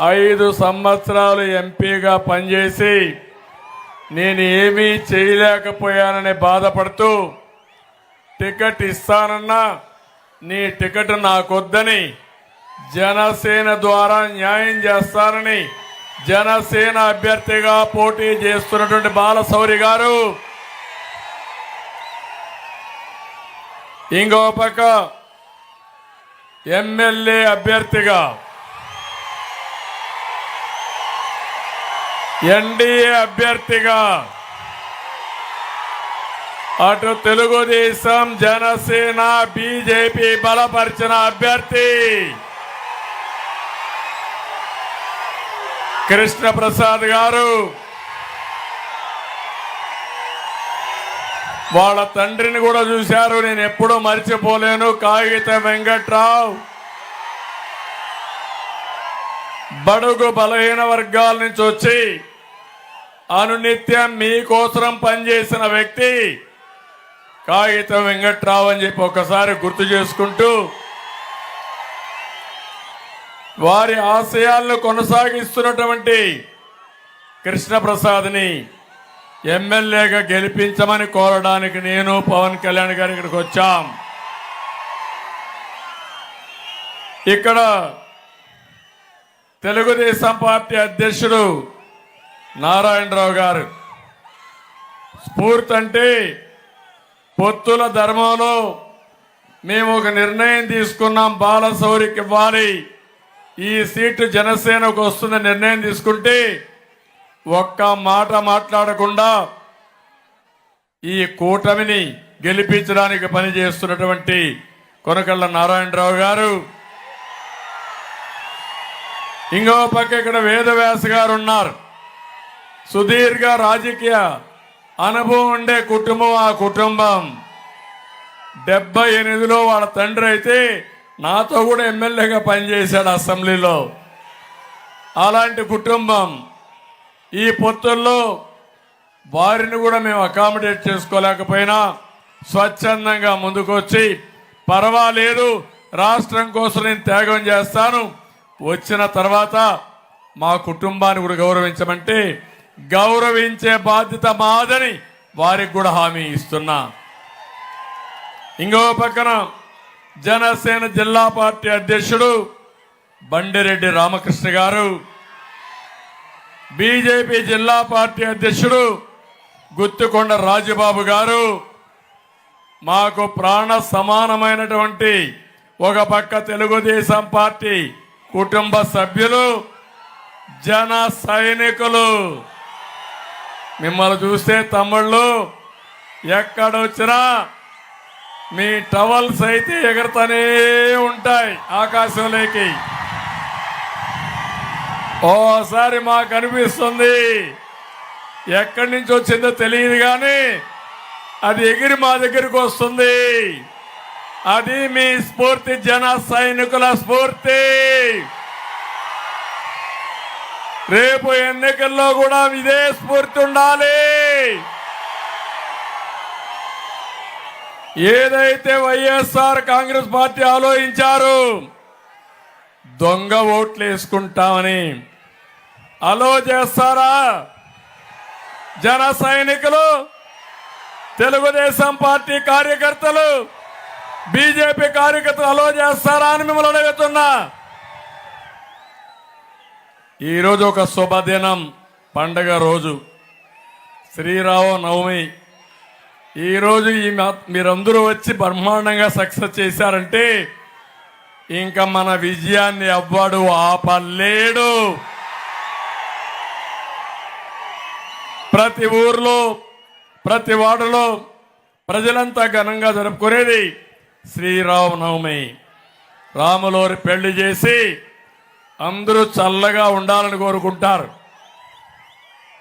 ఐదు సంవత్సరాలు ఎంపీగా పనిచేసి నేను ఏమీ చేయలేకపోయానని బాధపడుతూ టికెట్ ఇస్తానన్నా నీ టికెట్ నాకొద్దని జనసేన ద్వారా న్యాయం చేస్తానని జనసేన అభ్యర్థిగా పోటీ చేస్తున్నటువంటి బాలశౌరి గారు. ఇంకో పక్క ఎమ్మెల్యే అభ్యర్థిగా ఎన్డీఏ అభ్యర్థిగా అటు తెలుగుదేశం జనసేన బీజేపీ బలపరిచిన అభ్యర్థి కృష్ణప్రసాద్ గారు. వాళ్ళ తండ్రిని కూడా చూశారు నేను ఎప్పుడూ మర్చిపోలేను. కాగిత వెంకట్రావు. బడుగు బలహీన వర్గాల నుంచి వచ్చి అనునిత్యం మీకోసరం పనిచేసిన వ్యక్తి కాగితం వెంకట్రావు అని చెప్పి ఒకసారి గుర్తు చేసుకుంటూ వారి ఆశయాలను కొనసాగిస్తున్నటువంటి కృష్ణప్రసాద్ని ఎమ్మెల్యేగా గెలిపించమని కోరడానికి నేను పవన్ కళ్యాణ్ గారు ఇక్కడికి వచ్చాం. ఇక్కడ తెలుగుదేశం పార్టీ అధ్యక్షుడు నారాయణరావు గారు. స్ఫూర్తి అంటే పొత్తుల ధర్మంలో మేము ఒక నిర్ణయం తీసుకున్నాం బాలశౌరికి ఇవ్వాలి. ఈ సీటు జనసేనకు వస్తున్న నిర్ణయం తీసుకుంటే ఒక్క మాట మాట్లాడకుండా ఈ కూటమిని గెలిపించడానికి పనిచేస్తున్నటువంటి కొనకళ్ళ నారాయణరావు గారు. ఇంకో పక్క ఇక్కడ వేదవ్యాస గారు ఉన్నారు. సుదీర్ఘ రాజకీయ అనుభవం ఉండే కుటుంబం ఆ కుటుంబం. డెబ్బై ఎనిమిదిలో వాళ్ళ తండ్రి అయితే నాతో కూడా ఎమ్మెల్యేగా పనిచేశాడు అసెంబ్లీలో. అలాంటి కుటుంబం. ఈ పొత్తుల్లో వారిని కూడా మేము అకామిడేట్ చేసుకోలేకపోయినా స్వచ్ఛందంగా ముందుకొచ్చి పర్వాలేదు రాష్ట్రం కోసం నేను త్యాగం చేస్తాను. వచ్చిన తర్వాత మా కుటుంబాన్ని కూడా గౌరవించమంటే గౌరవించే బాధ్యత మాదని వారికి కూడా హామీ ఇస్తున్నా. ఇంకో పక్కన జనసేన జిల్లా పార్టీ అధ్యక్షుడు బండిరెడ్డి రామకృష్ణ గారు బీజేపీ జిల్లా పార్టీ అధ్యక్షుడు గుత్తుకొండ రాజబాబు గారు మాకు ప్రాణ సమానమైనటువంటి ఒక పక్క తెలుగుదేశం పార్టీ కుటుంబ సభ్యులు జన సైనికులు. మిమ్మల్ని చూస్తే తమ్ముళ్ళు ఎక్కడొచ్చినా మీ టవల్స్ అయితే ఎగురుతూనే ఉంటాయి ఆకాశంలోకి. ఓసారి మాకు అనిపిస్తుంది ఎక్కడి నుంచి వచ్చిందో తెలియదు కానీ అది ఎగిరి మా దగ్గరికి వస్తుంది. అది మీ స్ఫూర్తి జన సైనికుల స్ఫూర్తి. రేపు ఎన్నికల్లో కూడా ఇదే స్ఫూర్తి ఉండాలి. ఏదైతే వైఎస్ఆర్ కాంగ్రెస్ పార్టీ ఆలోచించారు దొంగ ఓట్లు వేసుకుంటామని. అలో చేస్తారా? జన సైనికులు తెలుగుదేశం పార్టీ కార్యకర్తలు బీజేపీ కార్యకర్తలు అలో చేస్తారా అని మిమ్మల్ని అడుగుతున్నా. ఈరోజు ఒక శుభదినం పండగ రోజు. శ్రీరామ నవమి. ఈరోజు ఈ మీరందరూ వచ్చి బ్రహ్మాండంగా సక్సెస్ చేశారంటే ఇంకా మన విజయాన్ని అవ్వడు ఆపలేడు. ప్రతి ఊర్లో ప్రతి వాడలో ప్రజలంతా ఘనంగా జరుపుకునేది శ్రీరామనవమి రాములోరి పెళ్ళి చేసి అందరూ చల్లగా ఉండాలని కోరుకుంటారు.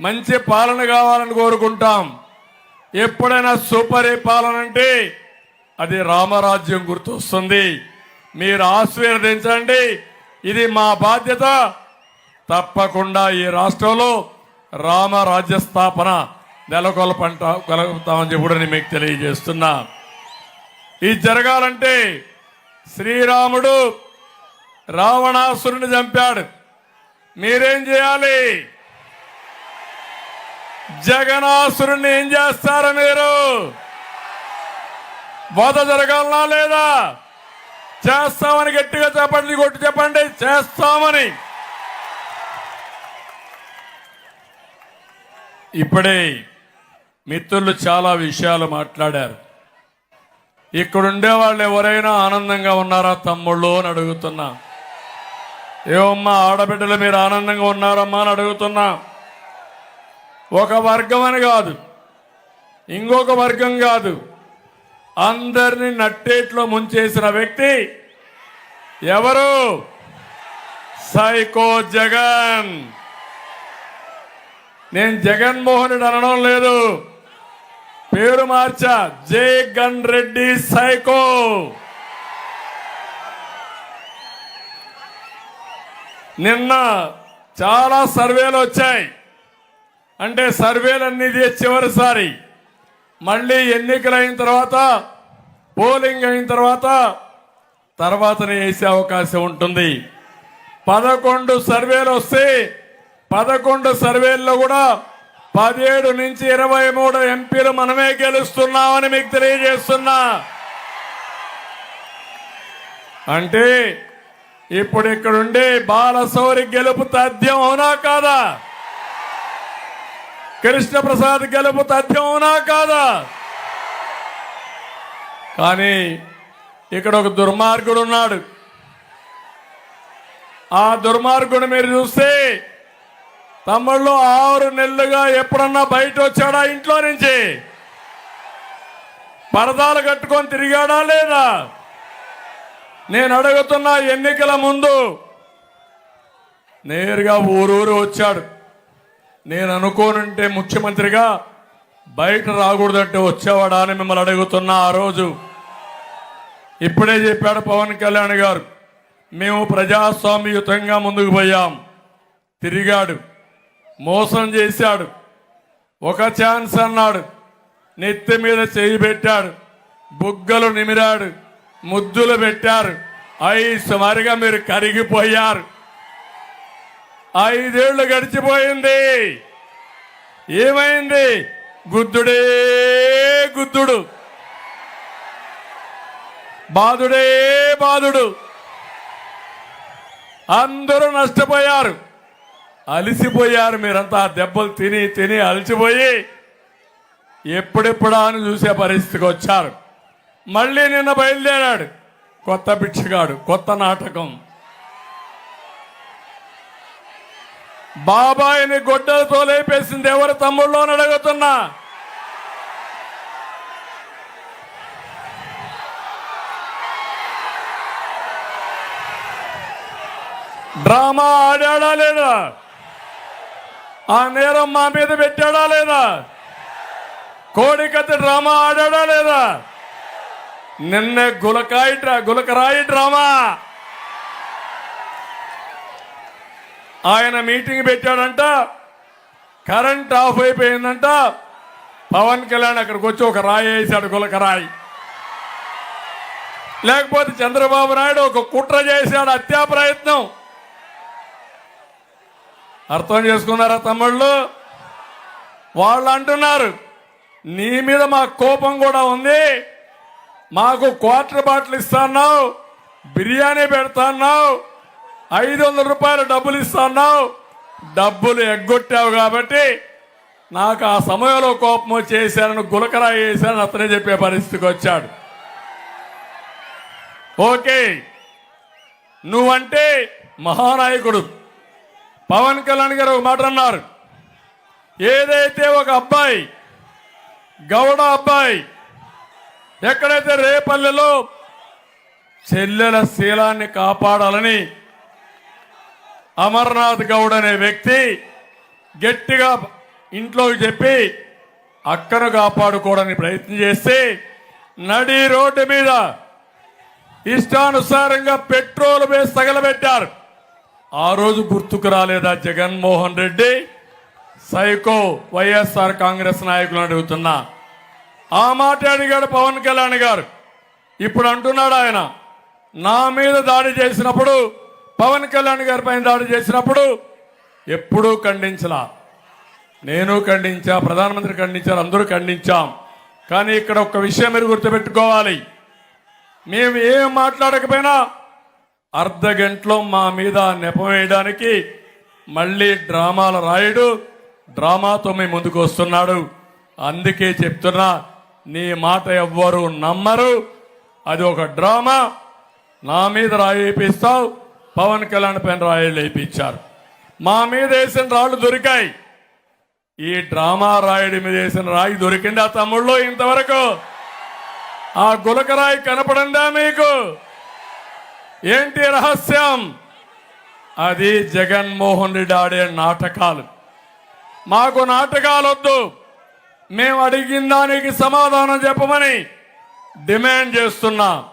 మంచి పాలన కావాలని కోరుకుంటాం. ఎప్పుడైనా సుపరిపాలన అంటే అది రామరాజ్యం గుర్తొస్తుంది. మీరు ఆశీర్వదించండి. ఇది మా బాధ్యత. తప్పకుండా ఈ రాష్ట్రంలో రామరాజ్య స్థాపన నెలకొల్పంట కలుగుతామని చెప్పుడని నేను మీకు తెలియజేస్తున్నా. ఇది జరగాలంటే శ్రీరాముడు రావణాసురుని చంపాడు. మీరేం చేయాలి? జగనాసురుణ్ణి ఏం చేస్తారు మీరు? వధ జరగాలనా లేదా? చేస్తామని గట్టిగా చెప్పండి కొట్టి చెప్పండి చేస్తామని. ఇప్పుడే మిత్రులు చాలా విషయాలు మాట్లాడారు. ఇక్కడుండే వాళ్ళు ఎవరైనా ఆనందంగా ఉన్నారా తమ్ముళ్ళు అని అడుగుతున్నా. ఏమమ్మా ఆడబిడ్డలు మీరు ఆనందంగా ఉన్నారమ్మా అని అడుగుతున్నా. ఒక వర్గం అని కాదు ఇంకొక వర్గం కాదు. అందరిని నట్టేట్లో ముంచేసిన వ్యక్తి ఎవరు? సైకో జగన్. నేను జగన్మోహన్ రెడ్డి అనడం లేదు. పేరు మార్చా జే గన్ రెడ్డి సైకో. నిన్న చాలా సర్వేలు వచ్చాయి. అంటే సర్వేలన్నీ చివరిసారి. మళ్ళీ ఎన్నికలు అయిన తర్వాత పోలింగ్ అయిన తర్వాత తర్వాతనే వేసే అవకాశం ఉంటుంది. పదకొండు సర్వేలు వస్తే పదకొండు సర్వేల్లో కూడా పదిహేడు నుంచి ఇరవై మూడు ఎంపీలు మనమే గెలుస్తున్నామని మీకు తెలియజేస్తున్నా. అంటే ఇప్పుడు ఇక్కడుండే బాలశౌరి గెలుపు తథ్యం అవునా కాదా? కృష్ణప్రసాద్ గెలుపు తథ్యం అవునా కాదా? కానీ ఇక్కడ ఒక దుర్మార్గుడు ఉన్నాడు. ఆ దుర్మార్గుడు మీరు చూస్తే తమ్ముళ్ళు ఆరు నెలలుగా ఎప్పుడన్నా బయట వచ్చాడా ఇంట్లో నుంచి? పరదాలు కట్టుకొని తిరిగాడా లేదా? నేను అడుగుతున్న ఎన్నికల ముందు నేరుగా ఊరూరు వచ్చాడు. నేను అనుకోనుంటే ముఖ్యమంత్రిగా బయట రాకూడదంటే వచ్చేవాడా అని మిమ్మల్ని అడుగుతున్నా ఆ రోజు. ఇప్పుడే చెప్పాడు పవన్ కళ్యాణ్ గారు మేము ప్రజాస్వామ్యయుతంగా ముందుకు పోయాం. తిరిగాడు మోసం చేశాడు. ఒక ఛాన్స్ అన్నాడు నెత్తి మీద చేయి పెట్టాడు బుగ్గలు నిమిరాడు. ముద్దులు పెట్టారు. అయి సుమారుగా మీరు కరిగిపోయారు. ఐదేళ్ళు గడిచిపోయింది. ఏమైంది? గుద్దుడే గుద్దుడు. బాధుడే బాధుడు అందరూ నష్టపోయారు. అలిసిపోయారు మీరంతా. దెబ్బలు తిని తిని అలసిపోయి ఎప్పుడెప్పుడా అని చూసే పరిస్థితికి వచ్చారు. మళ్ళీ నిన్న బయలుదేరాడు. కొత్త బిచ్చగాడు కొత్త నాటకం. బాబాయిని గొడ్డలతో లేపేసింది ఎవరు తమ్ముళ్ళు అని అడుగుతున్నా. డ్రామా ఆడాడా లేదా? ఆ నేరం మా మీద పెట్టాడా లేదా? కోడికత్తి డ్రామా ఆడాడా లేదా? నిన్న గులకాయి డ్రా గులకరాయి డ్రామా. ఆయన మీటింగ్ పెట్టాడంట కరెంట్ ఆఫ్ అయిపోయిందంట. పవన్ కళ్యాణ్ అక్కడికి వచ్చి ఒక రాయి వేసాడు గులకరాయి. లేకపోతే చంద్రబాబు నాయుడు ఒక కుట్ర చేశాడు హత్యా ప్రయత్నం. అర్థం చేసుకున్నారా తమ్ముళ్ళు? వాళ్ళు అంటున్నారు నీ మీద మా కోపం కూడా ఉంది. మాకు క్వార్టర్ బాటిల్ ఇస్తాన్నావు బిర్యానీ పెడతాన్నావు ఐదు వందల రూపాయలు డబ్బులు ఇస్తాన్నావు డబ్బులు ఎగ్గొట్టావు కాబట్టి నాకు ఆ సమయంలో కోపం వచ్చేసానని గులకరా వేసానని అతనే చెప్పే పరిస్థితికి వచ్చాడు. ఓకే నువ్వంటే మహానాయకుడు. పవన్ కళ్యాణ్ గారు ఒక మాట అన్నారు. ఏదైతే ఒక అబ్బాయి గౌడ అబ్బాయి ఎక్కడైతే రేపల్లెలో చెల్లెల శీలాన్ని కాపాడాలని అమర్నాథ్ గౌడ్ అనే వ్యక్తి గట్టిగా ఇంట్లోకి చెప్పి అక్కను కాపాడుకోవడానికి ప్రయత్నం చేస్తే నడి రోడ్డు మీద ఇష్టానుసారంగా పెట్రోల్ వేసి తగలబెట్టారు. ఆ రోజు గుర్తుకు రాలేదా జగన్మోహన్ రెడ్డి? సైకో వైఎస్ఆర్ కాంగ్రెస్ నాయకులను అడుగుతున్నా. ఆ మాట అడిగాడు పవన్ కళ్యాణ్ గారు. ఇప్పుడు అంటున్నాడు ఆయన నా మీద దాడి చేసినప్పుడు పవన్ కళ్యాణ్ గారి పైన దాడి చేసినప్పుడు ఎప్పుడూ ఖండించలా. నేను ఖండించా ప్రధానమంత్రి ఖండించారు అందరూ ఖండించాం. కానీ ఇక్కడ ఒక విషయం మీరు గుర్తుపెట్టుకోవాలి. మేము ఏం మాట్లాడకపోయినా అర్ధ గంటలో మా మీద నెపం వేయడానికి మళ్ళీ డ్రామాలు రాయడు డ్రామాతో మీ ముందుకు వస్తున్నాడు. అందుకే చెప్తున్నా నీ మాట ఎవ్వరు నమ్మరు. అది ఒక డ్రామా. నా మీద రాయి వేపిస్తావు. పవన్ కళ్యాణ్ పైన రాయి లేపించారు. మా మీద వేసిన రాళ్ళు దొరికాయి. ఈ డ్రామా రాయుడి మీద వేసిన రాయి దొరికింది ఆ తమ్ముళ్ళు ఇంతవరకు? ఆ గులకరాయి కనపడిందా మీకు? ఏంటి రహస్యం? అది జగన్మోహన్ రెడ్డి ఆడే నాటకాలు. మాకు నాటకాలు వద్దు మేము అడిగిన దానికి సమాధానం చెప్పమని డిమాండ్ చేస్తున్నాం.